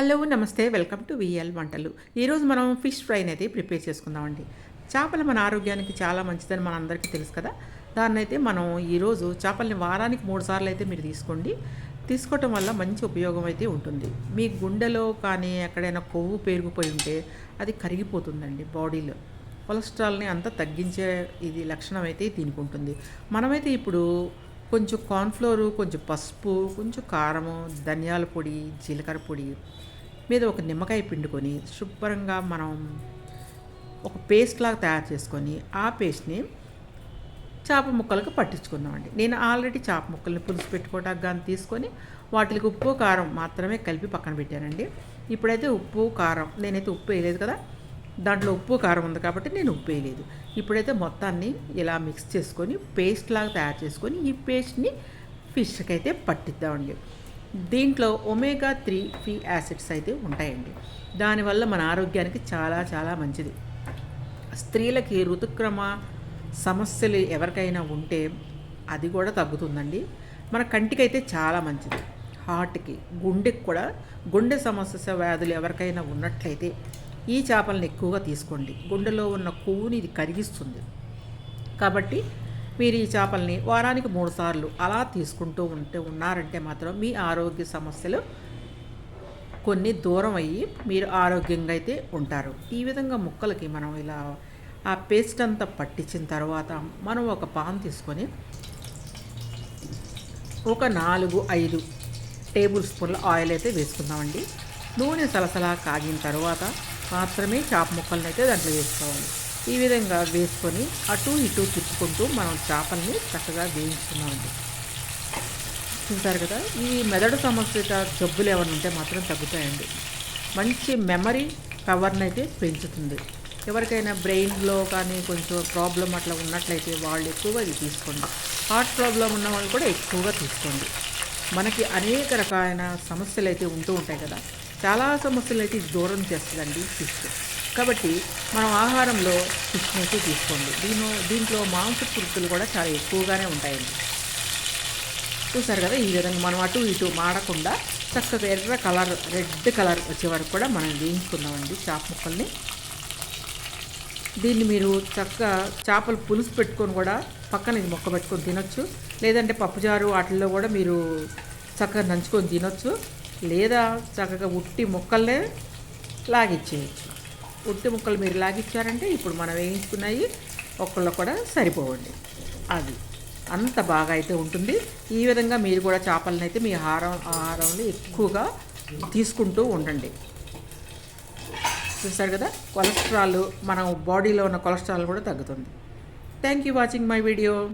Hello నమస్తే. Welcome to VL వంటలు. ఈరోజు మనం ఫిష్ ఫ్రైని అయితే ప్రిపేర్ చేసుకుందామండి. చేపలు మన ఆరోగ్యానికి చాలా మంచిదని మన అందరికీ తెలుసు కదా. దాన్ని అయితే మనం ఈరోజు చేపల్ని వారానికి మూడు సార్లు అయితే మీరు తీసుకోండి. తీసుకోవటం వల్ల మంచి ఉపయోగం అయితే ఉంటుంది. మీ గుండెలో కానీ ఎక్కడైనా కొవ్వు పెరిగిపోయి ఉంటే అది కరిగిపోతుందండి బాడీలో. కొలెస్ట్రాల్ని అంతా తగ్గించే ఇది లక్షణం అయితే దీనికి ఉంటుంది. మనమైతే ఇప్పుడు కొంచెం కార్న్ఫ్లోరు కొంచెం పసుపు కొంచెం కారము ధనియాల పొడి జీలకర్ర పొడి మీద ఒక నిమ్మకాయ పిండుకొని శుభ్రంగా మనం ఒక పేస్ట్ లాగా తయారు చేసుకొని ఆ పేస్ట్ని చేప ముక్కలకు పట్టించుకుందామండి. నేను ఆల్రెడీ చేప ముక్కల్ని పులుసు పెట్టుకోవడానికి కానీ తీసుకొని వాటికి ఉప్పు కారం మాత్రమే కలిపి పక్కన పెట్టానండి. ఇప్పుడైతే ఉప్పు కారం నేనైతే ఉప్పు వేయలేదు కదా. దాంట్లో ఉప్పు కారం ఉంది కాబట్టి నేను ఉప్పు వేయలేదు. ఇప్పుడైతే మొత్తాన్ని ఇలా మిక్స్ చేసుకొని పేస్ట్ లాగా తయారు చేసుకొని ఈ పేస్ట్ని ఫిష్కి అయితే పట్టిద్దామండి. దీంట్లో ఒమేగా త్రీ ఫీ యాసిడ్స్ అయితే ఉంటాయండి. దానివల్ల మన ఆరోగ్యానికి చాలా చాలా మంచిది. స్త్రీలకి ఋతుక్రమ సమస్యలు ఎవరికైనా ఉంటే అది కూడా తగ్గుతుందండి. మన కంటికి అయితే చాలా మంచిది. హార్ట్కి గుండెకి కూడా గుండె సమస్య వ్యాధులు ఎవరికైనా ఉన్నట్లయితే ఈ చేపలను ఎక్కువగా తీసుకోండి. గుండెలో ఉన్న కొవ్వుని ఇది కరిగిస్తుంది. కాబట్టి మీరు ఈ చేపల్ని వారానికి మూడు సార్లు అలా తీసుకుంటూ ఉంటే ఉన్నారంటే మాత్రం మీ ఆరోగ్య సమస్యలు కొన్ని దూరం అయ్యి మీరు ఆరోగ్యంగా అయితే ఉంటారు. ఈ విధంగా ముక్కలకి మనం ఇలా ఆ పేస్ట్ అంతా పట్టించిన తర్వాత మనం ఒక పాన్ తీసుకొని ఒక నాలుగు ఐదు టేబుల్ స్పూన్ల ఆయిల్ అయితే వేసుకుందామండి. నూనె సలసలా కాగిన తర్వాత మాత్రమే చేప ముక్కలను అయితే దాంట్లో వేసుకోవాలి. ఈ విధంగా వేసుకొని అటు ఇటు తిప్పుకుంటూ మనం చేపల్ని చక్కగా వేయించుకున్నామండి. చూసారు కదా ఈ మెదడు సంబంధిత జబ్బులు ఏమైనా ఉంటే మాత్రం తగ్గుతాయండి. మంచి మెమరీ పవర్ని అయితే పెంచుతుంది. ఎవరికైనా బ్రెయిన్లో కానీ కొంచెం ప్రాబ్లం అట్లా ఉన్నట్లయితే వాళ్ళు ఎక్కువగా ఇది తీసుకోండి. హార్ట్ ప్రాబ్లం ఉన్న వాళ్ళు కూడా ఎక్కువగా తీసుకోండి. మనకి అనేక రకాలైన సమస్యలు అయితే ఉంటూ ఉంటాయి కదా చాలా సమస్యలు అయితే దూరం చేస్తుందండి ఫిష్. కాబట్టి మనం ఆహారంలో ఫిష్ని అయితే తీసుకోండి. దీని దీంట్లో మాంసకృతులు కూడా చాలా ఎక్కువగానే ఉంటాయండి. చూసారు కదా ఈ విధంగా మనం అటు ఇటు మాడకుండా చక్కగా ఎర్ర కలర్ రెడ్ కలర్ వచ్చే వరకు కూడా మనం వేయించుకుందామండి చేప ముక్కల్ని. దీన్ని మీరు చక్కగా చేపలు పులుసు పెట్టుకొని కూడా పక్కన ఇది మొక్క పెట్టుకొని తినొచ్చు. లేదంటే పప్పుచారు వాటిల్లో కూడా మీరు చక్కగా నంచుకొని తినొచ్చు. లేదా చక్కగా ఉట్టి ముక్కల్నే లాగిచ్చేయచ్చు. ఉట్టి ముక్కలు మీరు లాగిచ్చారంటే ఇప్పుడు మనం వేయించుకున్నాయి? ఒక్కళ్ళు కూడా సరిపోవండి. అది. అంత బాగా అయితే ఉంటుంది. ఈ విధంగా మీరు కూడా చేపలను అయితే మీ ఆహారం ఆహారంలో ఎక్కువగా తీసుకుంటూ ఉండండి. చూస్తారు కదా? కొలెస్ట్రాల్ మన బాడీలో ఉన్న కొలెస్ట్రాల్ కూడా తగ్గుతుంది. Thank you watching my video